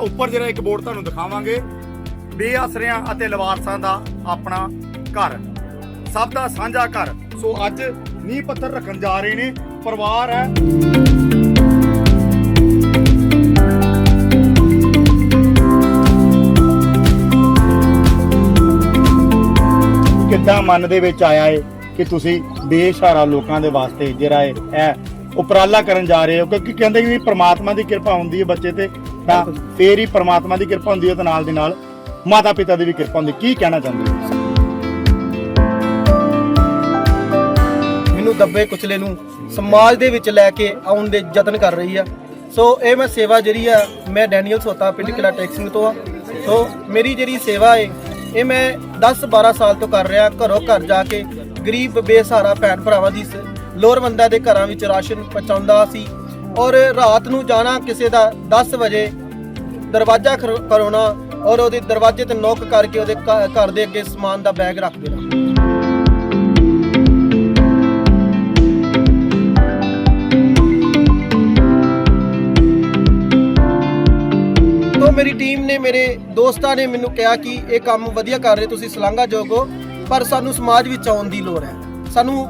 ਉੱਪਰ ਜਿਹੜਾ ਇੱਕ ਬੋਰਡ ਤੁਹਾਨੂੰ ਦਿਖਾਵਾਂਗੇ। ਬੇਅਸਰਿਆਂ ਅਤੇ ਲਵਾਰਸਾਂ ਦਾ ਆਪਣਾ ਘਰ। ਸਭ ਦਾ ਸਾਂਝਾ ਘਰ। ਸੋ ਅੱਜ ਨੀਂਹ ਪੱਥਰ ਰੱਖਣ ਜਾ ਰਹੇ ਨੇ। ਪਰਿਵਾਰ ਹੈ। ਕਿੱਦਾਂ ਮਨ ਦੇ ਵਿੱਚ ਆਇਆ ਏ ਕਿ ਤੁਸੀਂ ਬੇਸ਼ਹਾਰਾ ਲੋਕਾਂ ਦੇ ਵਾਸਤੇ ਜਿਹੜਾ ਏ, ਇਹ ਉਪਰਾਲਾ ਕਰਨ ਜਾ ਰਹੇ ਹੋ? ਕਿਉਂਕਿ ਕਹਿੰਦੇ ਵੀ ਪ੍ਰਮਾਤਮਾ ਦੀ ਕਿਰਪਾ ਹੁੰਦੀ ਹੈ ਬੱਚੇ ਤੇ। ਤਾਂ ਫੇਰ ਹੀ ਪ੍ਰਮਾਤਮਾ ਦੀ ਕਿਰਪਾ ਹੁੰਦੀ ਹੈ ਤੇ ਨਾਲ ਦੀ ਨਾਲ ਮਾਤਾ ਪਿਤਾ ਦੀ ਵੀ ਕਿਰਪਾ ਹੁੰਦੀ। ਕੀ ਕਹਿਣਾ ਚਾਹੁੰਦੇ ਹੋ? ਮੈਨੂੰ ਦੱਬੇ ਕੁਚਲੇ ਨੂੰ ਸਮਾਜ ਦੇ ਵਿੱਚ ਲੈ ਕੇ ਆਉਣ ਦੇ ਯਤਨ ਕਰ ਰਹੀ ਆ। ਸੋ ਇਹ ਮੈਂ ਸੇਵਾ ਜਿਹੜੀ ਆ, ਮੈਂ ਡੈਨੀਅਲ ਸੋਤਾ ਪਿੰਡ ਕਿਲਾ ਟੈਕਸਿੰਗ ਤੋਂ ਆ। ਸੋ ਮੇਰੀ ਜਿਹੜੀ ਸੇਵਾ ਏ, ਇਹ ਮੈਂ 10 12 ਸਾਲ ਤੋਂ ਕਰ ਰਿਹਾ, ਘਰੋਂ ਘਰ ਜਾ ਕੇ ਗਰੀਬ ਬੇਸਹਾਰਾ ਭੈਣ ਭਰਾਵਾਂ ਦੀ ਸ- ਲੋੜਵੰਦਾਂ ਦੇ ਘਰਾਂ ਵਿੱਚ ਰਾਸ਼ਨ ਪਹੁੰਚਾਉਂਦਾ ਸੀ। ਔਰ ਰਾਤ ਨੂੰ ਜਾਣਾ ਕਿਸੇ ਦਾ 10 ਵਜੇ। ਦਰਵਾਜ਼ਾ ਖਰ- ਔਰ ਉਹਦੇ ਦਰਵਾਜ਼ੇ ਤੇ ਨੋਕ ਕਰਕੇ ਉਹਦੇ ਘਰ ਦੇ ਅੱਗੇ ਸਮਾਨ ਦਾ ਬੈਗ ਰੱਖ ਦੇਣਾ। ਤੋਂ ਮੇਰੀ ਟੀਮ ਨੇ, ਮੇਰੇ ਦੋਸਤਾਂ ਨੇ ਮੈਨੂੰ ਕਿਹਾ ਕਿ ਇਹ ਕੰਮ ਵਧੀਆ ਕਰ ਰਹੇ, ਤੁਸੀਂ ਸ਼ਲਾਘਾਯੋਗ ਹੋ, ਪਰ ਸਾਨੂੰ ਸਮਾਜ ਵਿੱਚ ਆਉਣ ਦੀ ਲੋੜ ਹੈ। ਸਾਨੂੰ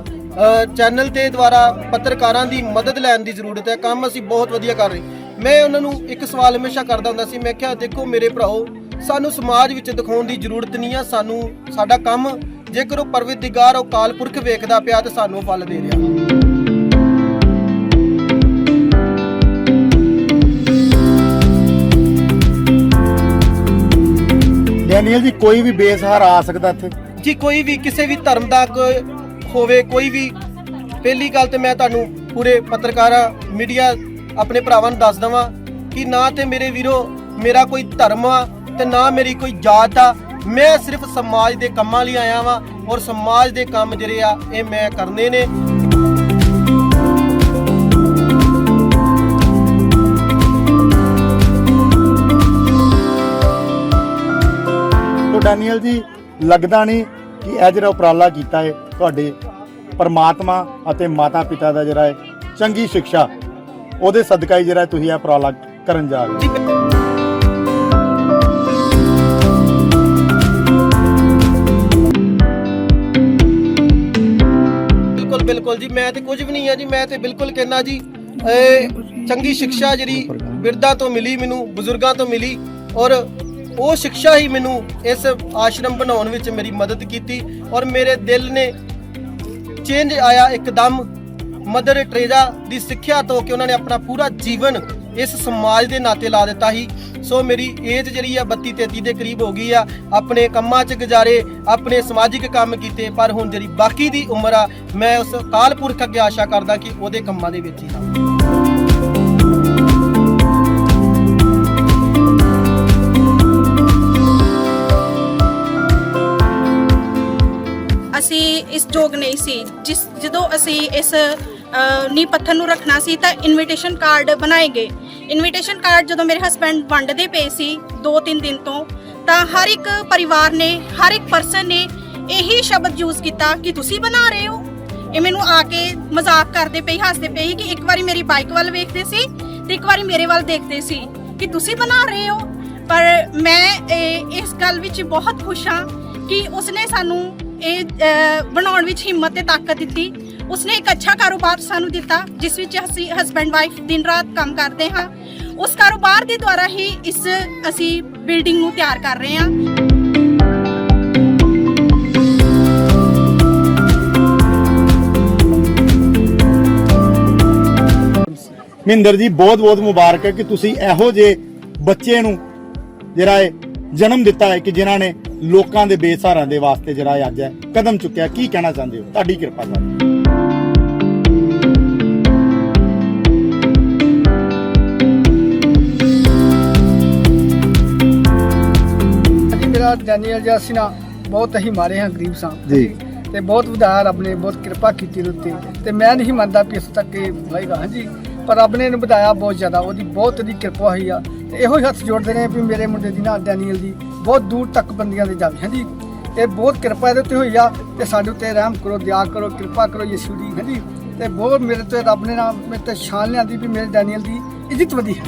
ਚੈਨਲ ਤੇ ਦੁਆਰਾ ਪੱਤਰਕਾਰਾਂ ਦੀ ਮਦਦ ਲੈਣ ਦੀ ਜ਼ਰੂਰਤ ਹੈ। ਕੰਮ ਅਸੀਂ ਬਹੁਤ ਵਧੀਆ ਕਰ ਰਹੇ। ਮੈਂ ਉਹਨਾਂ ਨੂੰ ਇੱਕ ਸਵਾਲ ਹਮੇਸ਼ਾ ਕਰਦਾ ਹੁੰਦਾ ਸੀ। ਮੈਂ ਕਿਹਾ ਦੇਖੋ ਮੇਰੇ ਭਰਾਓ ਸਾਨੂੰ ਸਮਾਜ ਵਿੱਚ ਦਿਖਾਉਣ ਦੀ ਜ਼ਰੂਰਤ ਨਹੀਂ ਆ। ਸਾਨੂੰ ਸਾਡਾ ਕੰਮ ਜੇਕਰ ਉਹ ਪਰਵਿਰਦਿਗਾਰ ਉਹ ਕਾਲ ਪੁਰਖ ਵੇਖਦਾ ਪਿਆ ਤੇ ਸਾਨੂੰ ਫਲ ਦੇ ਰਿਹਾ। ਡੈਨੀਅਲ ਜੀ ਕੋਈ ਵੀ ਬੇਸਹਾਰਾ ਆ ਸਕਦਾ ਇੱਥੇ। ਜੀ ਕੋਈ ਵੀ ਕਿਸੇ ਵੀ ਧਰਮ ਦਾ ਕੋਈ ਹੋਵੇ, ਕੋਈ ਵੀ, ਪਹਿਲੀ ਗੱਲ ਤੇ ਮੈਂ ਤੁਹਾਨੂੰ ਪੂਰੇ ਪੱਤਰਕਾਰਾਂ ਮੀਡੀਆ ਆਪਣੇ ਭਰਾਵਾਂ ਨੂੰ ਦੱਸ ਦਵਾਂ ਕਿ ਨਾ ਤੇ ਮੇਰੇ ਵੀਰੋ, ਮੇਰਾ ਕੋਈ ਧਰਮ ਆ ਤੇ ਨਾ ਮੇਰੀ ਕੋਈ ਜਾਤ ਆ। ਮੈਂ ਸਿਰਫ ਸਮਾਜ ਦੇ ਕੰਮਾਂ ਲਈ ਆਇਆ ਵਾਂ ਔਰ ਸਮਾਜ ਦੇ ਕੰਮ ਜਿਹੜੇ ਆ, ਇਹ ਮੈਂ ਕਰਨੇ ਨੇ। ਡੈਨੀਅਲ ਜੀ, ਲੱਗਦਾ ਨਹੀਂ ਕਿ ਇਹ ਜਿਹੜਾ ਉਪਰਾਲਾ ਕੀਤਾ ਹੈ, ਤੁਹਾਡੇ ਪਰਮਾਤਮਾ ਅਤੇ ਮਾਤਾ ਪਿਤਾ ਦਾ ਜਿਹੜਾ ਹੈ ਚੰਗੀ ਸਿੱਖਿਆ, ਉਹਦੇ ਸਦਕਾ ਹੀ ਜਿਹੜਾ ਤੁਸੀਂ ਇਹ ਉਪਰਾਲਾ ਕਰਨ ਜਾ ਰਹੇ ਹੋ। ਬਿਲਕੁਲ ਬਿਲਕੁਲ ਜੀ, ਮੈਂ ਤੇ ਕੁਝ ਵੀ ਨਹੀਂ ਆ ਜੀ, ਮੈਂ ਤੇ ਬਿਲਕੁਲ ਕਹਿੰਦਾ ਜੀ ਚੰਗੀ ਸਿੱਖਿਆ ਜਿਹੜੀ ਬਿਰਧਾਂ ਤੋਂ ਮਿਲੀ, ਮੈਨੂੰ ਬਜ਼ੁਰਗਾਂ ਤੋਂ ਮਿਲੀ ਔਰ ਉਹ ਸਿੱਖਿਆ ਹੀ ਮੈਨੂੰ ਇਸ ਆਸ਼ਰਮ ਬਣਾਉਣ ਵਿੱਚ ਮੇਰੀ ਮਦਦ ਕੀਤੀ ਔਰ ਮੇਰੇ ਦਿਲ ਨੇ ਚੇਂਜ ਆਇਆ ਇੱਕਦਮ ਮਦਰ ਟਰੇਜ਼ਾ ਦੀ ਸਿੱਖਿਆ ਤੋਂ ਕਿ ਉਹਨਾਂ ਨੇ ਆਪਣਾ ਪੂਰਾ ਜੀਵਨ ਇਸ ਸਮਾਜ ਦੇ ਨਾਤੇ ਲਾ ਦਿੱਤਾ ਸੀ। ਸੋ ਮੇਰੀ ਏਜ ਜਿਹੜੀ ਆ 32 33 ਦੇ ਕਰੀਬ ਹੋ ਗਈ ਆ। ਆਪਣੇ ਕੰਮਾਂ 'ਚ ਗੁਜ਼ਾਰੇ, ਆਪਣੇ ਸਮਾਜਿਕ ਕੰਮ ਕੀਤੇ, ਪਰ ਹੁਣ ਜਿਹੜੀ ਬਾਕੀ ਦੀ ਉਮਰ ਆ, ਮੈਂ ਉਸ ਕਾਲ ਪੁਰਖ ਅੱਗੇ ਆਸ਼ਾ ਕਰਦਾ ਕਿ ਉਹਦੇ ਕੰਮਾਂ ਦੇ ਵਿੱਚ ਹੀ ਹਾਂ। ਇਸ ਯੋਗ ਨਹੀਂ ਸੀ। ਜਿਸ ਜਦੋਂ ਅਸੀਂ ਇਸ ਨੀ ਪੱਥਰ ਨੂੰ ਰੱਖਣਾ ਸੀ ਤਾਂ ਇਨਵੀਟੇਸ਼ਨ ਕਾਰਡ ਬਣਾਏ ਗਏ। ਇਨਵੀਟੇਸ਼ਨ ਕਾਰਡ ਜਦੋਂ ਮੇਰੇ ਹਸਬੰਡ ਵੰਡਦੇ ਪਏ ਸੀ 2-3 ਦਿਨ ਤੋਂ, ਤਾਂ ਹਰ ਇੱਕ ਪਰਿਵਾਰ ਨੇ, ਹਰ ਇੱਕ ਪਰਸਨ ਨੇ ਇਹੀ ਸ਼ਬਦ ਯੂਜ਼ ਕੀਤਾ ਕਿ ਤੁਸੀਂ ਬਣਾ ਰਹੇ ਹੋ। ਇਹ ਮੈਨੂੰ ਆ ਕੇ ਮਜ਼ਾਕ ਕਰਦੇ ਪਈ ਹੱਸਦੇ ਪਈ ਕਿ ਇੱਕ ਵਾਰੀ ਮੇਰੀ ਬਾਈਕ ਵੱਲ ਵੇਖਦੇ ਸੀ ਤੇ ਇੱਕ ਵਾਰੀ ਮੇਰੇ ਵੱਲ ਦੇਖਦੇ ਸੀ ਕਿ ਤੁਸੀਂ ਬਣਾ ਰਹੇ ਹੋ। ਪਰ ਮੈਂ ਇਹ- ਇਸ ਗੱਲ ਵਿੱਚ ਬਹੁਤ ਖੁਸ਼ ਹਾਂ ਕਿ ਉਸਨੇ ਸਾਨੂੰ ਇਹ ਬਣਾਉਣ ਵਿੱਚ ਹਿੰਮਤ ਤੇ ਤਾਕਤ ਦਿੱਤੀ। ਉਸਨੇ ਇੱਕ ਅੱਛਾ ਕਾਰੋਬਾਰ ਸਾਨੂੰ ਦਿੱਤਾ, ਜਿਸ ਵਿੱਚ ਅਸੀਂ ਹਸਬੈਂਡ ਵਾਈਫ ਦਿਨ ਰਾਤ ਕੰਮ ਕਰਦੇ ਹਾਂ। ਉਸ ਕਾਰੋਬਾਰ ਦੇ ਦੁਆਰਾ ਹੀ ਇਸ ਅਸੀਂ ਬਿਲਡਿੰਗ ਨੂੰ ਤਿਆਰ ਕਰ ਰਹੇ ਹਾਂ। ਮਹਿੰਦਰ ਜੀ ਬਹੁਤ ਬਹੁਤ ਮੁਬਾਰਕ ਹੈ ਕਿ ਤੁਸੀਂ ਇਹੋ ਜਿਹੇ ਬੱਚੇ ਨੂੰ ਜਿਹੜਾ ਹੈ ਜਨਮ ਦਿੱਤਾ ਹੈ ਕਿ ਜਿਨ੍ਹਾਂ ਨੇ ਲੋਕਾਂ ਦੇ ਬੇਸਹਾਰਿਆਂ ਦੇ ਵਾਸਤੇ ਜਿਹੜਾ ਅੱਜ ਹੈ ਕਦਮ ਚੁੱਕਿਆ ਕੀ ਕਹਿਣਾ ਚਾਹੁੰਦੇ ਹੋ? ਤੁਹਾਡੀ ਕਿਰਪਾ ਨਾਲ। ਮੇਰਾ ਡੈਨੀਅਲ ਜੀ ਅਸੀਂ ਨਾ ਬਹੁਤ ਹੀ ਮਾਰੇ ਹਾਂ ਗਰੀਬ ਸਾਂ। ਜੀ। ਤੇ ਬਹੁਤ ਵਧਾਇਆ ਰੱਬ ਨੇ ਬਹੁਤ ਕਿਰਪਾ ਕੀਤੀ ਉੱਤੇ। ਤੇ ਮੈਂ ਨਹੀਂ ਮੰਨਦਾ ਕਿ ਇਸ ਤੱਕ ਇਹ ਹੋਏਗਾ ਹਾਂਜੀ। ਪਰ ਰੱਬ ਨੇ ਇਹਨੂੰ ਵਧਾਇਆ ਬਹੁਤ ਜ਼ਿਆਦਾ ਉਹਦੀ ਬਹੁਤ ਦੀ ਕਿਰਪਾ ਹੋਈ ਆ। ਤੇ ਇਹੋ ਹੀ ਹੱਥ ਜੋੜਦੇ ਨੇ ਵੀ ਮੇਰੇ ਮੁੰਡੇ ਦੀ ਨਾ ਡੈਨੀਅਲ ਦੀ ਬਹੁਤ ਦੂਰ ਤੱਕ ਬੰਦੀਆਂ ਦੇ ਜਾਵੇ ਹਾਂਜੀ ਤੇ ਬਹੁਤ ਕਿਰਪਾ ਇਹਦੇ ਉੱਤੇ ਹੋਈ ਆ ਤੇ ਸਾਡੇ ਉੱਤੇ ਰਹਿਮ ਕਰੋ ਦਿਆ ਕਰੋ, ਕਿਰਪਾ ਕਰੋ ਯਿਸੂ ਦੀ ਹਾਂਜੀ ਤੇ ਬਹੁਤ ਮੇਰੇ ਤੇ ਰੱਬ ਨੇ ਨਾਮ ਮੇਰੇ ਤੇ ਸ਼ਾਨ ਲਿਆਂਦੀ ਵੀ ਮੇਰੇ ਡੈਨੀਅਲ ਦੀ ਇੱਜ਼ਤ ਵਧੀ ਹੈ।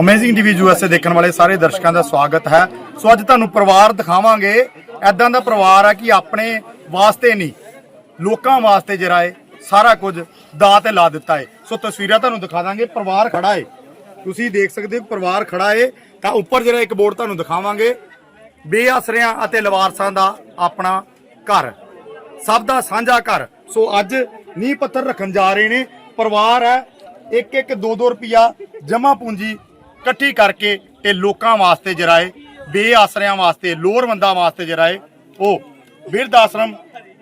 ਅਮੇਜ਼ਿੰਗ ਟੀਵੀ ਯੂਐਸਏ ਦੇਖਣ ਵਾਲੇ ਸਾਰੇ ਦਰਸ਼ਕਾਂ ਦਾ ਸਵਾਗਤ ਹੈ। ਸੋ ਅੱਜ ਤੁਹਾਨੂੰ ਪਰਿਵਾਰ ਦਿਖਾਵਾਂਗੇ। ਐਦਾਂ ਦਾ ਪਰਿਵਾਰ ਆ ਕਿ ਆਪਣੇ ਵਾਸਤੇ ਨਹੀਂ। ਲੋਕਾਂ ਵਾਸਤੇ ਜਿਹੜਾ ਏ, ਸਾਰਾ ਕੁਝ ਦਾਅ ਤੇ ਲਾ ਦਿੱਤਾ ਹੈ ਸੋ ਤਸਵੀਰਾਂ ਤੁਹਾਨੂੰ ਦਿਖਾ ਦਾਂਗੇ, ਪਰਿਵਾਰ ਖੜਾ ਹੈ ਤੁਸੀਂ ਦੇਖ ਸਕਦੇ ਹੋ ਪਰਿਵਾਰ ਖੜਾ ਹੈ ਤਾਂ ਉੱਪਰ ਜਿਹੜਾ ਇੱਕ ਬੋਰਡ ਤੁਹਾਨੂੰ ਦਿਖਾਵਾਂਗੇ, ਬੇਆਸਰਿਆਂ ਅਤੇ ਲਵਾਰਸਾਂ ਦਾ ਆਪਣਾ ਘਰ। ਸਭ ਦਾ ਸਾਂਝਾ ਘਰ। ਸੋ ਅੱਜ ਨੀਂਹ ਪੱਥਰ ਰੱਖਣ ਜਾ ਰਹੇ ਨੇ। ਪਰਿਵਾਰ ਹੈ ਇੱਕ ਇੱਕ 2-2 ਰੁਪਿਆ ਜਮਾ ਪੂੰਜੀ ਇਕੱਠੀ ਕਰਕੇ ਇਹ ਲੋਕਾਂ ਵਾਸਤੇ ਜਰਾਏ ਹੈ ਬੇਆਸਰਿਆਂ ਵਾਸਤੇ, ਲੋੜਵੰਦਾਂ ਵਾਸਤੇ ਜਰਾਏ ਉਹ ਬਿਰਧ ਆਸ਼ਰਮ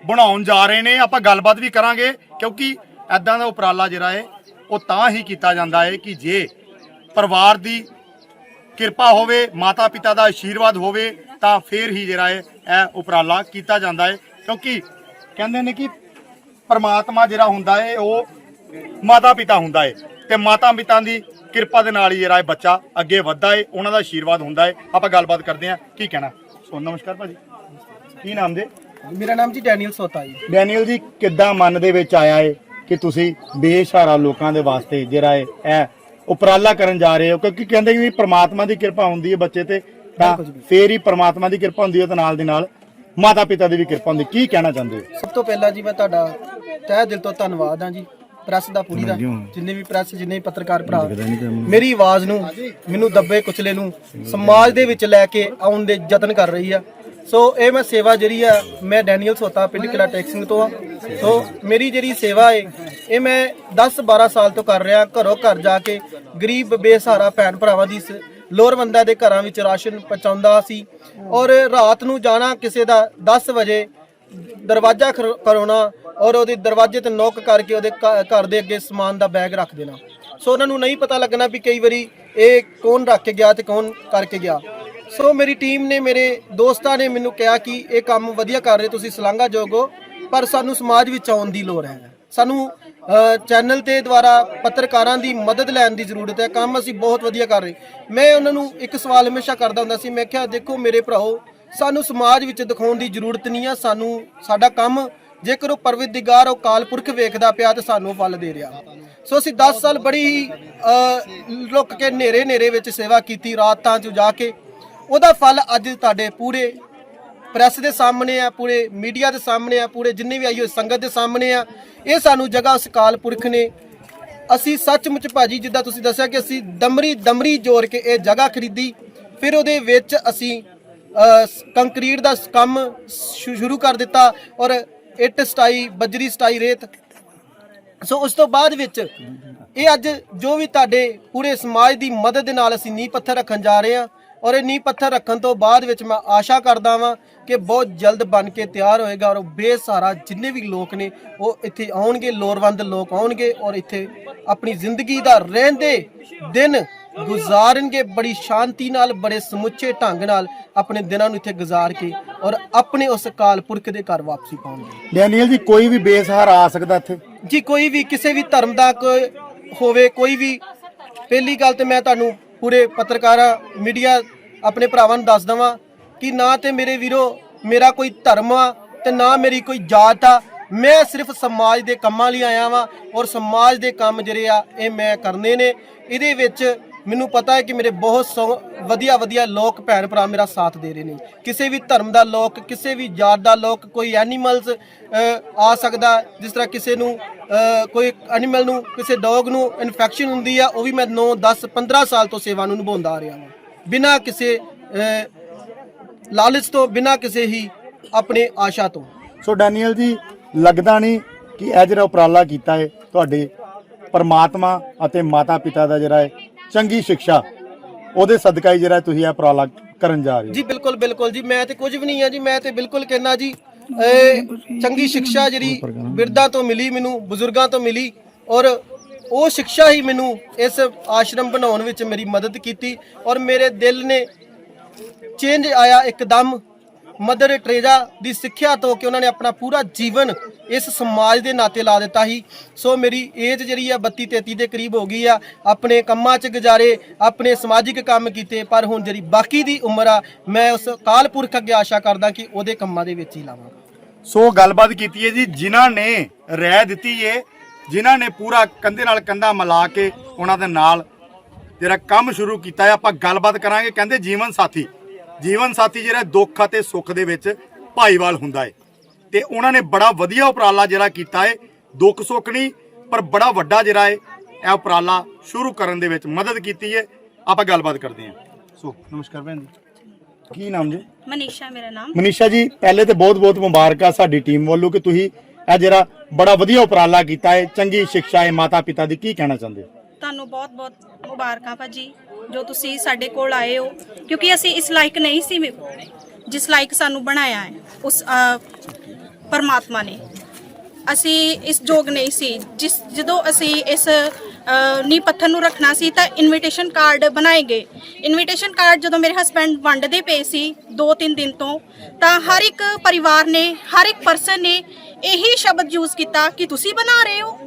ਬਣਾਉਣ ਜਾ ਰਹੇ ਨੇ। ਆਪਾਂ ਗੱਲਬਾਤ ਵੀ ਕਰਾਂਗੇ, ਕਿਉਂਕਿ ਐਦਾਂ ਦਾ ਉਪਰਾਲਾ ਜਿਹੜਾ ਹੈ ਉਹ ਤਾਂ ਹੀ ਕੀਤਾ ਜਾਂਦਾ ਹੈ ਕਿ ਜੇ ਪਰਿਵਾਰ ਦੀ ਕਿਰਪਾ ਹੋਵੇ ਮਾਤਾ ਪਿਤਾ ਦਾ ਆਸ਼ੀਰਵਾਦ ਹੋਵੇ, ਤਾਂ ਫੇਰ ਹੀ ਜਿਹੜਾ ਹੈ ਇਹ ਉਪਰਾਲਾ ਕੀਤਾ ਜਾਂਦਾ ਹੈ ਕਿਉਂਕਿ ਕਹਿੰਦੇ ਨੇ ਕਿ ਪਰਮਾਤਮਾ ਜਿਹੜਾ ਹੁੰਦਾ ਹੈ ਉਹ ਮਾਤਾ ਪਿਤਾ ਹੁੰਦਾ ਹੈ ਤੇ ਮਾਤਾ ਪਿਤਾ ਦੀ ਕਿਰਪਾ ਦੇ ਨਾਲ ਹੀ ਜਿਹੜਾ ਇਹ ਬੱਚਾ ਅੱਗੇ ਵੱਧਦਾ ਹੈ ਉਹਨਾਂ ਦਾ ਆਸ਼ੀਰਵਾਦ ਹੁੰਦਾ ਹੈ ਆਪਾਂ ਗੱਲਬਾਤ ਕਰਦੇ ਹਾਂ ਕੀ ਕਹਿਣਾ? ਸੋ ਨਮਸਕਾਰ ਭਾਜੀ। ਕੀ ਨਾਮ ਦੇ ਮੇਰਾ ਨਾਮ ਜੀ ਡੈਨੀਅਲ ਸੋਤਾ ਜੀ। ਡੈਨੀਅਲ ਜੀ ਕਿੱਦਾਂ ਮਨ ਦੇ ਵਿੱਚ ਆਇਆ ਹੈ ਕਿ ਤੁਸੀਂ ਬੇਸਹਾਰਾ ਲੋਕਾਂ ਦੇ ਵਾਸਤੇ ਜਿਹੜਾ ਹੈ ਇਹ ਉਪਰਾਲਾ ਕਰਨ ਜਾ ਰਹੇ ਹੋ? ਕਿਉਂਕਿ ਕਹਿੰਦੇ ਕਿ ਪ੍ਰਮਾਤਮਾ ਦੀ ਕਿਰਪਾ ਹੁੰਦੀ ਹੈ ਬੱਚੇ ਤੇ ਤਾਂ ਫੇਰ ਹੀ ਪ੍ਰਮਾਤਮਾ ਦੀ ਕਿਰਪਾ ਹੁੰਦੀ ਹੈ ਤੇ ਨਾਲ ਦੀ ਨਾਲ ਮਾਤਾ ਪਿਤਾ ਦੀ ਵੀ ਕਿਰਪਾ ਹੁੰਦੀ। ਕੀ ਕਹਿਣਾ ਚਾਹੁੰਦੇ ਹੋ? ਸਭ ਤੋਂ ਪਹਿਲਾਂ ਜੀ ਮੈਂ ਤੁਹਾਡਾ ਤਹਿ ਦਿਲ ਤੋਂ ਧੰਨਵਾਦ ਹਾਂ ਜੀ ਪ੍ਰੈਸ ਦਾ ਪੂਰੀ ਦਾ। ਜਿੰਨੇ ਵੀ ਪ੍ਰੈਸ ਜਿੰਨੇ ਵੀ ਪੱਤਰਕਾਰ ਭਰਾ ਮੇਰੀ ਆਵਾਜ਼ ਨੂੰ ਮੈਨੂੰ ਦੱਬੇ ਕੁਚਲੇ ਨੂੰ ਸਮਾਜ ਦੇ ਵਿੱਚ ਲੈ ਕੇ ਆਉਣ ਦੇ ਯਤਨ ਕਰ ਰਹੀ ਆ। ਸੋ ਇਹ ਮੈਂ ਸੇਵਾ ਜਿਹੜੀ ਆ, ਮੈਂ ਡੈਨੀਅਲ ਸੋਤਾ, ਪਿੰਡ ਕਿਲਾ ਟੈਕਸਿੰਗ ਤੋਂ ਆ। ਸੋ ਮੇਰੀ ਜਿਹੜੀ ਸੇਵਾ ਏ, ਇਹ ਮੈਂ 10 12 ਸਾਲ ਤੋਂ ਕਰ ਰਿਹਾ, ਘਰੋਂ ਘਰ ਜਾ ਕੇ ਗਰੀਬ, ਬੇਸਹਾਰਾ ਭੈਣ ਭਰਾਵਾਂ ਦੀ ਸ- ਲੋੜਵੰਦਾਂ ਦੇ ਘਰਾਂ ਵਿੱਚ ਰਾਸ਼ਨ ਪਹੁੰਚਾਉਂਦਾ ਸੀ। ਔਰ ਰਾਤ ਨੂੰ ਜਾਣਾ ਕਿਸੇ ਦਾ 10 ਵਜੇ, ਦਰਵਾਜ਼ਾ ਖਰ- ਕਰਾਉਣਾ ਔਰ ਉਹਦੇ ਦਰਵਾਜ਼ੇ ਤੇ ਨੋਕ ਕਰਕੇ ਉਹਦੇ ਘਰ ਦੇ ਅੱਗੇ ਸਮਾਨ ਦਾ ਬੈਗ ਰੱਖ ਦੇਣਾ। ਸੋ ਉਹਨਾਂ ਨੂੰ ਨਹੀਂ ਪਤਾ ਲੱਗਣਾ ਵੀ ਕਈ ਵਾਰੀ ਇਹ ਕੌਣ ਰੱਖ ਕੇ ਗਿਆ ਤੇ ਕੌਣ ਕਰਕੇ ਗਿਆ। ਸੋ ਮੇਰੀ ਟੀਮ ਨੇ ਮੇਰੇ ਦੋਸਤਾਂ ਨੇ ਮੈਨੂੰ ਕਿਹਾ ਕਿ ਇਹ ਕੰਮ ਵਧੀਆ ਕਰ ਰਹੇ ਤੁਸੀਂ ਸ਼ਲਾਘਾਯੋਗ ਹੋ ਪਰ ਸਾਨੂੰ ਸਮਾਜ ਵਿੱਚ ਆਉਣ ਦੀ ਲੋੜ ਹੈ। ਸਾਨੂੰ ਚੈਨਲ ਤੇ ਦੁਆਰਾ ਪੱਤਰਕਾਰਾਂ ਦੀ ਮਦਦ ਲੈਣ ਦੀ ਜ਼ਰੂਰਤ ਹੈ ਕੰਮ ਅਸੀਂ ਬਹੁਤ ਵਧੀਆ ਕਰ ਰਹੇ। ਮੈਂ ਉਹਨਾਂ ਨੂੰ ਇੱਕ ਸਵਾਲ ਹਮੇਸ਼ਾ ਕਰਦਾ ਹੁੰਦਾ ਸੀ ਮੈਂ ਕਿਹਾ ਦੇਖੋ ਮੇਰੇ ਭਰਾਓ ਸਾਨੂੰ ਸਮਾਜ ਵਿੱਚ ਦਿਖਾਉਣ ਦੀ ਜ਼ਰੂਰਤ ਨਹੀਂ ਆ ਸਾਨੂੰ ਸਾਡਾ ਕੰਮ ਜੇਕਰ ਉਹ ਪਰਵਿਰਦੀਗਾਰ ਉਹ ਕਾਲਪੁਰਖ ਵੇਖਦਾ ਪਿਆ ਤੇ ਸਾਨੂੰ ਫਲ ਦੇ ਰਿਹਾ। ਸੋ ਅਸੀਂ 10 ਸਾਲ ਬੜੀ ਹੀ ਅ, ਲੁੱਕ ਕੇ ਨੇਰੇ ਨੇਰੇ ਵਿੱਚ ਸੇਵਾ ਕੀਤੀ ਰਾਤਾਂ 'ਚ ਜਾ ਕੇ ਉਹਦਾ ਫਲ ਅੱਜ ਤੁਹਾਡੇ ਪੂਰੇ ਪ੍ਰੈਸ ਦੇ ਸਾਹਮਣੇ ਆ, ਪੂਰੇ ਮੀਡੀਆ ਦੇ ਸਾਹਮਣੇ ਆ, ਪੂਰੇ ਜਿੰਨੇ ਵੀ ਆਈ ਹੋਈ ਸੰਗਤ ਦੇ ਸਾਹਮਣੇ ਆ, ਇਹ ਸਾਨੂੰ ਜਗ੍ਹਾ ਉਸ ਅਕਾਲ ਪੁਰਖ ਨੇ। ਅਸੀਂ ਸੱਚਮੁੱਚ ਭਾਜੀ, ਜਿੱਦਾਂ ਤੁਸੀਂ ਦੱਸਿਆ ਕਿ ਅਸੀਂ ਦਮਰੀ ਦਮਰੀ ਜੋੜ ਕੇ ਇਹ ਜਗ੍ਹਾ ਖਰੀਦੀ, ਫਿਰ ਉਹਦੇ ਵਿੱਚ ਅਸੀਂ ਕੰਕਰੀਟ ਦਾ ਕੰਮ ਸ਼ੁ- ਸ਼ੁਰੂ ਕਰ ਦਿੱਤਾ ਔਰ ਇੱਟ ਸਟਾਈ, ਬਜਰੀ ਸਟਾਈ ਰੇਤ। ਸੋ ਉਸ ਤੋਂ ਬਾਅਦ ਵਿੱਚ ਇਹ ਅੱਜ ਜੋ ਵੀ ਤੁਹਾਡੇ ਪੂਰੇ ਸਮਾਜ ਦੀ ਮਦਦ ਦੇ ਨਾਲ ਅਸੀਂ ਨੀਂਹ ਪੱਥਰ ਰੱਖਣ ਜਾ ਰਹੇ ਹਾਂ ਔਰ ਇਹ ਨੀਂਹ ਪੱਥਰ ਰੱਖਣ ਤੋਂ ਬਾਅਦ ਵਿੱਚ ਮੈਂ ਆਸ਼ਾ ਕਰਦਾ ਵਾਂ ਕਿ ਬਹੁਤ ਜਲਦ ਬਣ ਕੇ ਤਿਆਰ ਹੋਏਗਾ ਔਰ ਬੇਸਹਾਰਾ ਜਿੰਨੇ ਵੀ ਲੋਕ ਨੇ ਉਹ ਇੱਥੇ ਆਉਣਗੇ ਲੋੜਵੰਦ ਲੋਕ ਆਉਣਗੇ ਔਰ ਇੱਥੇ ਆਪਣੀ ਜ਼ਿੰਦਗੀ ਦਾ ਰਹਿੰਦੇ ਦਿਨ ਗੁਜ਼ਾਰਨਗੇ ਬੜੀ ਸ਼ਾਂਤੀ ਨਾਲ ਬੜੇ ਸਮੁੱਚੇ ਢੰਗ ਨਾਲ ਆਪਣੇ ਦਿਨਾਂ ਨੂੰ ਇੱਥੇ ਗੁਜ਼ਾਰ ਕੇ ਔਰ ਆਪਣੇ ਉਸ ਅਕਾਲ ਪੁਰਖ ਦੇ ਘਰ ਵਾਪਸੀ ਪਾਉਣਗੇ। ਡੈਨੀਅਲ ਜੀ ਕੋਈ ਵੀ ਬੇਸਹਾਰਾ ਆ ਸਕਦਾ ਇੱਥੇ? ਜੀ ਕੋਈ ਵੀ ਕਿਸੇ ਵੀ ਧਰਮ ਦਾ ਕੋਈ ਹੋਵੇ ਕੋਈ ਵੀ। ਪਹਿਲੀ ਗੱਲ ਤੇ ਮੈਂ ਤੁਹਾਨੂੰ ਪੂਰੇ ਪੱਤਰਕਾਰਾਂ ਮੀਡੀਆ ਆਪਣੇ ਭਰਾਵਾਂ ਨੂੰ ਦੱਸ ਦਵਾਂ ਕਿ ਨਾ ਤੇ ਮੇਰੇ ਵੀਰੋ, ਮੇਰਾ ਕੋਈ ਧਰਮ ਆ ਤੇ ਨਾ ਮੇਰੀ ਕੋਈ ਜਾਤ ਆ। ਮੈਂ ਸਿਰਫ ਸਮਾਜ ਦੇ ਕੰਮਾਂ ਲਈ ਆਇਆ ਵਾਂ ਔਰ ਸਮਾਜ ਦੇ ਕੰਮ ਜਿਹੜੇ ਆ, ਇਹ ਮੈਂ ਕਰਨੇ ਨੇ। ਇਹਦੇ ਵਿੱਚ ਮੈਨੂੰ ਪਤਾ ਹੈ ਕਿ ਮੇਰੇ ਬਹੁਤ ਸੋ- ਵਧੀਆ ਵਧੀਆ ਲੋਕ ਭੈਣ ਭਰਾ ਮੇਰਾ ਸਾਥ ਦੇ ਰਹੇ ਨੇ। ਕਿਸੇ ਵੀ ਧਰਮ ਦਾ ਲੋਕ, ਕਿਸੇ ਵੀ ਜਾਤ ਦਾ ਲੋਕ, ਕੋਈ ਐਨੀਮਲਸ ਆ ਸਕਦਾ, ਜਿਸ ਤਰ੍ਹਾਂ ਕਿਸੇ ਨੂੰ ਕੋਈ ਐਨੀਮਲ ਨੂੰ, ਕਿਸੇ ਡੌਗ ਨੂੰ ਇਨਫੈਕਸ਼ਨ ਹੁੰਦੀ ਆ, ਉਹ ਵੀ ਮੈਂ 9 10 15 ਸਾਲ ਤੋਂ ਸੇਵਾ ਨੂੰ ਨਿਭਾਉਂਦਾ ਆ ਰਿਹਾ ਹਾਂ ਬਿਨਾਂ ਕਿਸੇ ਲਾਲਚ ਤੋਂ ਬਿਨਾਂ ਕਿਸੇ ਹੀ ਆਪਣੇ ਆਸ਼ਾ ਤੋਂ। ਸੋ ਡੈਨੀਅਲ ਜੀ ਲੱਗਦਾ ਨਹੀਂ ਕਿ ਇਹ ਜਿਹੜਾ ਉਪਰਾਲਾ ਕੀਤਾ ਹੈ ਤੁਹਾਡੇ ਪਰਮਾਤਮਾ ਅਤੇ ਮਾਤਾ ਪਿਤਾ ਦਾ ਜਿਹੜਾ ਹੈ ਚੰਗੀ ਸਿੱਖਿਆ ਉਹਦੇ ਸਦਕਾ ਹੀ ਜਿਹੜਾ ਤੁਸੀਂ ਇਹ ਉਪਰਾਲਾ ਕਰਨ ਜਾ ਰਹੇ ਹੋ? ਜੀ ਬਿਲਕੁਲ ਬਿਲਕੁਲ ਜੀ। ਮੈਂ ਤੇ ਕੁਝ ਵੀ ਨਹੀਂ ਆ ਜੀ ਮੈਂ ਤੇ ਬਿਲਕੁਲ ਕਹਿਣਾ ਜੀ ਚੰਗੀ ਸਿੱਖਿਆ ਜਿਹੜੀ ਬਿਰਧਾਂ ਤੋਂ ਮਿਲੀ ਮੈਨੂੰ ਬਜ਼ੁਰਗਾਂ ਤੋਂ ਮਿਲੀ ਔਰ ਉਹ ਸਿੱਖਿਆ ਹੀ ਮੈਨੂੰ ਇਸ ਆਸ਼ਰਮ ਬਣਾਉਣ ਵਿੱਚ ਮੇਰੀ ਮਦਦ ਕੀਤੀ ਔਰ ਮੇਰੇ ਦਿਲ ਨੇ ਚੇਂਜ ਆਇਆ ਇੱਕਦਮ ਮਦਰ ਟਰੇਜ਼ਾ ਦੀ ਸਿੱਖਿਆ ਤੋਂ ਕਿ ਉਹਨਾਂ ਨੇ ਆਪਣਾ ਪੂਰਾ ਜੀਵਨ ਇਸ ਸਮਾਜ ਦੇ ਨਾਤੇ ਲਾ ਦਿੱਤਾ ਸੀ। ਸੋ ਮੇਰੀ ਏਜ ਜਿਹੜੀ ਆ 32 33 ਦੇ ਕਰੀਬ ਹੋ ਗਈ ਆ। ਆਪਣੇ ਕੰਮਾਂ 'ਚ ਗੁਜ਼ਾਰੇ, ਆਪਣੇ ਸਮਾਜਿਕ ਕੰਮ ਕੀਤੇ, ਪਰ ਹੁਣ ਜਿਹੜੀ ਬਾਕੀ ਦੀ ਉਮਰ ਆ, ਮੈਂ ਉਸ ਕਾਲ ਪੁਰਖ ਅੱਗੇ ਆਸ਼ਾ ਕਰਦਾ ਕਿ ਉਹਦੇ ਕੰਮਾਂ ਦੇ ਵਿੱਚ ਹੀ ਲਾਵਾਂ ਸੋ ਗੱਲਬਾਤ ਕੀਤੀ ਹੈ ਜੀ, ਜਿਨ੍ਹਾਂ ਨੇ ਰਹਿ ਦਿੱਤੀ ਏ ਜਿਨ੍ਹਾਂ ਨੇ ਪੂਰਾ ਕੰਧੇ ਨਾਲ ਕੰਧਾ ਮਿਲਾ ਕੇ ਉਹਨਾਂ ਦੇ ਨਾਲ ਜਿਹੜਾ ਕੰਮ ਸ਼ੁਰੂ ਕੀਤਾ ਹੈ ਆਪਾਂ ਗੱਲਬਾਤ ਕਰਾਂਗੇ। ਕਹਿੰਦੇ ਜੀਵਨ ਸਾਥੀ ਜੀਵਨ ਸਾਥੀ ਜਿਹੜਾ ਦੁੱਖ ਅਤੇ ਸੁੱਖ ਦੇ ਵਿੱਚ ਭਾਈਵਾਲ ਹੁੰਦਾ ਹੈ। ਤੇ ਉਹਨਾਂ ਨੇ ਬੜਾ ਵਧੀਆ ਉਪਰਾਲਾ ਜਿਹੜਾ ਕੀਤਾ ਹੈ ਦੁੱਖ ਸੁੱਖ ਨਹੀਂ ਪਰ ਬੜਾ ਵੱਡਾ ਜਿਹੜਾ ਹੈ ਇਹ ਉਪਰਾਲਾ ਸ਼ੁਰੂ ਕਰਨ ਦੇ ਵਿੱਚ ਮਦਦ ਕੀਤੀ ਹੈ। ਆਪਾਂ ਗੱਲਬਾਤ ਕਰਦੇ ਹਾਂ। ਸੋ ਨਮਸਕਾਰ ਭੈਣ ਜੀ। ਕੀ ਨਾਮ ਜੀ? ਮਨੀਸ਼ਾ ਮੇਰਾ ਨਾਮ। ਮਨੀਸ਼ਾ ਜੀ ਪਹਿਲੇ ਤੇ ਬਹੁਤ-ਬਹੁਤ ਮੁਬਾਰਕਾਂ ਸਾਡੀ ਟੀਮ ਵੱਲੋਂ ਕਿ ਤੁਸੀਂ ਇਹ ਜਿਹੜਾ ਬੜਾ ਵਧੀਆ ਉਪਰਾਲਾ ਕੀਤਾ ਹੈ ਚੰਗੀ ਸਿੱਖਿਆ ਹੈ ਮਾਤਾ ਪਿਤਾ ਦੀ ਕੀ ਕਹਿਣਾ ਚਾਹੁੰਦੇ ਹੋ? ਤੁਹਾਨੂੰ ਬਹੁਤ-ਬਹੁਤ ਮੁਬਾਰਕਾਂ ਭਾਜੀ ਜੋ ਤੁਸੀਂ ਸਾਡੇ ਕੋਲ ਆਏ ਹੋ ਕਿਉਂਕਿ ਅਸੀਂ ਇਸ ਲਾਇਕ ਨਹੀਂ ਸੀ ਜਿਸ ਲਾਇਕ ਸਾਨੂੰ ਬਣਾਇਆ ਹੈ ਉਸ ਅ, ਪਰਮਾਤਮਾ ਨੇ। ਅਸੀਂ ਇਸ ਯੋਗ ਨਹੀਂ ਸੀ। ਜਿਸ ਜਦੋਂ ਅਸੀਂ ਇਸ ਨੀ ਪੱਥਰ ਨੂੰ ਰੱਖਣਾ ਸੀ ਤਾਂ ਇਨਵੀਟੇਸ਼ਨ ਕਾਰਡ ਬਣਾਏ ਗਏ। ਇਨਵੀਟੇਸ਼ਨ ਕਾਰਡ ਜਦੋਂ ਮੇਰੇ ਹਸਬੰਡ ਵੰਡਦੇ ਪਏ ਸੀ 2-3 ਦਿਨ ਤੋਂ, ਤਾਂ ਹਰ ਇੱਕ ਪਰਿਵਾਰ ਨੇ, ਹਰ ਇੱਕ ਪਰਸਨ ਨੇ ਇਹੀ ਸ਼ਬਦ ਯੂਜ਼ ਕੀਤਾ ਕਿ ਤੁਸੀਂ ਬਣਾ ਰਹੇ ਹੋ।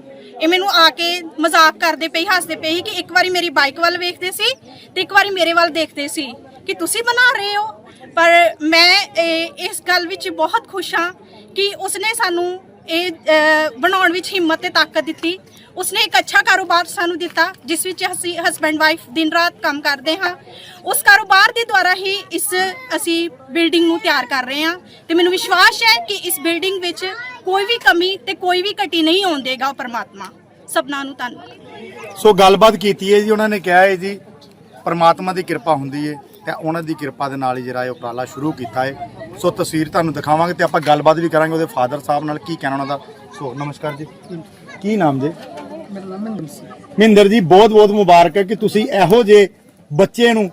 ਇਹ ਮੈਨੂੰ ਆ ਕੇ ਮਜ਼ਾਕ ਕਰਦੇ ਪਈ ਹੱਸਦੇ ਪਈ ਕਿ ਇੱਕ ਵਾਰੀ ਮੇਰੀ ਬਾਈਕ ਵੱਲ ਵੇਖਦੇ ਸੀ ਤੇ ਇੱਕ ਵਾਰੀ ਮੇਰੇ ਵੱਲ ਦੇਖਦੇ ਸੀ ਕਿ ਤੁਸੀਂ ਬਣਾ ਰਹੇ ਹੋ। ਪਰ ਮੈਂ ਇਸ ਗੱਲ ਵਿੱਚ ਬਹੁਤ ਖੁਸ਼ ਹਾਂ ਕਿ ਉਸਨੇ ਸਾਨੂੰ ਇਹ ਬਣਾਉਣ ਵਿੱਚ ਹਿੰਮਤ ਤੇ ਤਾਕਤ ਦਿੱਤੀ ਉਸਨੇ ਇੱਕ ਅੱਛਾ ਕਾਰੋਬਾਰ ਸਾਨੂੰ ਦਿੱਤਾ, ਜਿਸ ਵਿੱਚ ਅਸੀਂ ਹਸਬੈਂਡ ਵਾਈਫ ਦਿਨ ਰਾਤ ਕੰਮ ਕਰਦੇ ਹਾਂ। ਉਸ ਕਾਰੋਬਾਰ ਦੇ ਦੁਆਰਾ ਹੀ ਇਸ ਅਸੀਂ ਬਿਲਡਿੰਗ ਨੂੰ ਤਿਆਰ ਕਰ ਰਹੇ ਹਾਂ ਤੇ ਮੈਨੂੰ ਵਿਸ਼ਵਾਸ ਹੈ ਕਿ ਇਸ ਬਿਲਡਿੰਗ ਵਿੱਚ ਕੋਈ ਵੀ ਕਮੀ ਤੇ ਕੋਈ ਵੀ ਘਟੀ ਨਹੀਂ ਆਉਣ ਦੇਗਾ ਉਹ ਪਰਮਾਤਮਾ। ਸਭਨਾਂ ਨੂੰ ਧੰਨਵਾਦ। ਸੋ ਗੱਲਬਾਤ ਕੀਤੀ ਹੈ ਜੀ, ਉਹਨਾਂ ਨੇ ਕਿਹਾ ਹੈ ਜੀ, ਪਰਮਾਤਮਾ ਦੀ ਕਿਰਪਾ ਹੁੰਦੀ ਹੈ ਤੇ ਉਹਨਾਂ ਦੀ ਕਿਰਪਾ ਦੇ ਨਾਲ ਹੀ ਜਿਹੜਾ ਇਹ ਉਪਰਾਲਾ ਸ਼ੁਰੂ ਕੀਤਾ ਹੈ ਸੋ ਤਸਵੀਰ ਤੁਹਾਨੂੰ ਦਿਖਾਵਾਂਗੇ ਤੇ ਆਪਾਂ ਗੱਲਬਾਤ ਵੀ ਕਰਾਂਗੇ ਉਹਦੇ ਫਾਦਰ ਸਾਹਿਬ ਨਾਲ ਕੀ ਕਹਿਣਾ ਉਹਨਾਂ ਦਾ। ਸੋ ਨਮਸਕਾਰ ਜੀ। ਕੀ ਨਾਮ ਜੀ? ਮੇਰਾ ਨਾਮ ਮਹਿੰਦਰ ਸਿੰਘ। ਮਹਿੰਦਰ ਜੀ ਬਹੁਤ ਬਹੁਤ ਮੁਬਾਰਕ ਹੈ ਕਿ ਤੁਸੀਂ ਇਹੋ ਜਿਹੇ ਬੱਚੇ ਨੂੰ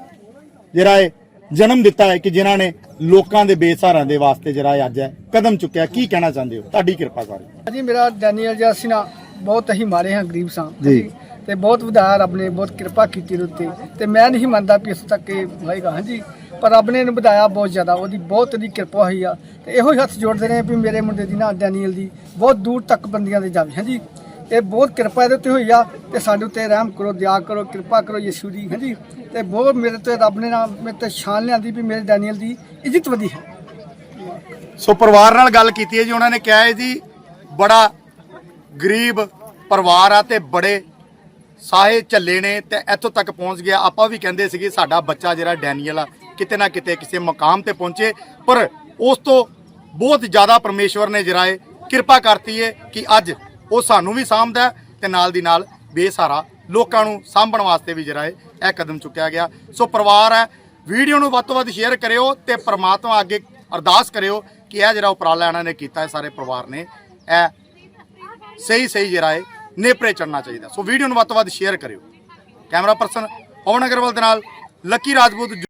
ਜਿਹੜਾ ਹੈ ਜਨਮ ਦਿੱਤਾ ਹੈ ਕਿ ਜਿਨ੍ਹਾਂ ਨੇ ਲੋਕਾਂ ਦੇ ਬੇਸਹਾਰਿਆਂ ਦੇ ਵਾਸਤੇ ਜਿਹੜਾ ਹੈ ਅੱਜ ਹੈ ਕਦਮ ਚੁੱਕਿਆ। ਕੀ ਕਹਿਣਾ ਚਾਹੁੰਦੇ ਹੋ? ਤੁਹਾਡੀ ਕਿਰਪਾ ਸਾਰੇ ਜੀ ਮੇਰਾ ਡੈਨੀਅਲ ਜੀ ਅਸੀਂ ਨਾ ਬਹੁਤ ਹੀ ਮਾਰੇ ਹਾਂ ਗਰੀਬ ਸਾਂ। ਜੀ। ਤੇ ਬਹੁਤ ਵਧਾਇਆ ਰੱਬ ਨੇ ਬਹੁਤ ਕਿਰਪਾ ਕੀਤੀ ਉੱਤੇ। ਤੇ ਮੈਂ ਨਹੀਂ ਮੰਨਦਾ ਕਿ ਇਸ ਤੱਕ ਇਹ ਹੋਏਗਾ। ਹਾਂਜੀ ਪਰ ਰੱਬ ਨੇ ਇਹਨੂੰ ਵਧਾਇਆ ਬਹੁਤ ਜ਼ਿਆਦਾ। ਉਹਦੀ ਬਹੁਤ ਦੀ ਕਿਰਪਾ ਹੋਈ ਆ। ਤੇ ਇਹੋ ਹੀ ਹੱਥ ਜੋੜਦੇ ਰਹੇ ਵੀ ਮੇਰੇ ਮੁੰਡੇ ਦੀ ਨਾ ਡੈਨੀਅਲ ਦੀ ਬਹੁਤ ਦੂਰ ਤੱਕ ਬੰਦੀਆਂ ਦੇ ਜਾਵੇ। ਹਾਂਜੀ ਇਹ ਬਹੁਤ ਕਿਰਪਾ ਇਹਦੇ ਉੱਤੇ ਹੋਈ ਆ ਤੇ ਸਾਡੇ ਉੱਤੇ ਰਹਿਮ ਕਰੋ ਦਿਆ ਕਰੋ, ਕਿਰਪਾ ਕਰੋ ਯਿਸੂ ਦੀ ਹਾਂਜੀ ਤੇ ਬਹੁਤ ਮੇਰੇ ਤੇ ਰੱਬ ਨੇ ਨਾ ਮੇਰੇ ਤੇ ਸ਼ਾਨ ਲਿਆਂਦੀ ਵੀ ਮੇਰੇ ਡੈਨੀਅਲ ਦੀ ਇੱਜ਼ਤ ਵਧੀ ਹੈ। ਸੋ ਪਰਿਵਾਰ ਨਾਲ ਗੱਲ ਕੀਤੀ ਹੈ ਜੀ, ਉਹਨਾਂ ਨੇ ਕਿਹਾ ਹੈ ਜੀ, ਬੜਾ ਗਰੀਬ ਪਰਿਵਾਰ ਆ ਤੇ ਬੜੇ ਸਾਹੇ ਝੱਲੇ ਨੇ ਤੇ ਇੱਥੋਂ ਤੱਕ ਪਹੁੰਚ ਗਿਆ। ਆਪਾਂ ਵੀ ਕਹਿੰਦੇ ਸੀਗੇ ਸਾਡਾ ਬੱਚਾ ਜਿਹੜਾ ਡੈਨੀਅਲ ਆ, ਕਿਤੇ ਨਾ ਕਿਤੇ ਕਿਸੇ ਮਕਾਮ ਤੇ ਪਹੁੰਚੇ, ਪਰ ਉਸ ਤੋਂ ਬਹੁਤ ਜ਼ਿਆਦਾ ਪਰਮੇਸ਼ਵਰ ਨੇ ਜਰਾਏ ਕਿਰਪਾ ਕਰਤੀ ਹੈ ਕਿ ਅੱਜ ਉਹ ਸਾਨੂੰ ਵੀ ਸਾਂਭਦਾ ਹੈ ਤੇ ਨਾਲ ਦੀ ਨਾਲ ਬੇਸਹਾਰਾ ਲੋਕਾਂ ਨੂੰ ਸਾਂਭਣ ਵਾਸਤੇ ਵੀ ਜਿਹੜਾ ਹੈ ਇਹ ਕਦਮ ਚੁੱਕਿਆ ਗਿਆ। ਸੋ ਪਰਿਵਾਰ ਹੈ, ਵੀਡੀਓ ਨੂੰ ਵੱਧ ਤੋਂ ਵੱਧ ਸ਼ੇਅਰ ਕਰਿਓ ਤੇ ਪ੍ਰਮਾਤਮਾ ਅੱਗੇ ਅਰਦਾਸ ਕਰਿਓ ਕਿ ਇਹ ਜਿਹੜਾ ਉਪਰਾਲਾ ਇਹਨਾਂ ਨੇ ਕੀਤਾ ਹੈ, ਸਾਰੇ ਪਰਿਵਾਰ ਨੇ, ਇਹ ਸਹੀ ਸਹੀ ਜਿਹੜਾ ਹੈ ਨੇਪਰੇ ਚੜਨਾ ਚਾਹੀਦਾ। ਸੋ ਵੀਡੀਓ ਨੂੰ ਵੱਧ ਤੋਂ ਵੱਧ ਸ਼ੇਅਰ ਕਰਿਓ। ਕੈਮਰਾ ਪਰਸਨ ਪਵਨ ਅਗਰਵਾਲ ਦੇ ਨਾਲ, ਲੱਕੀ ਰਾਜਪੂਤ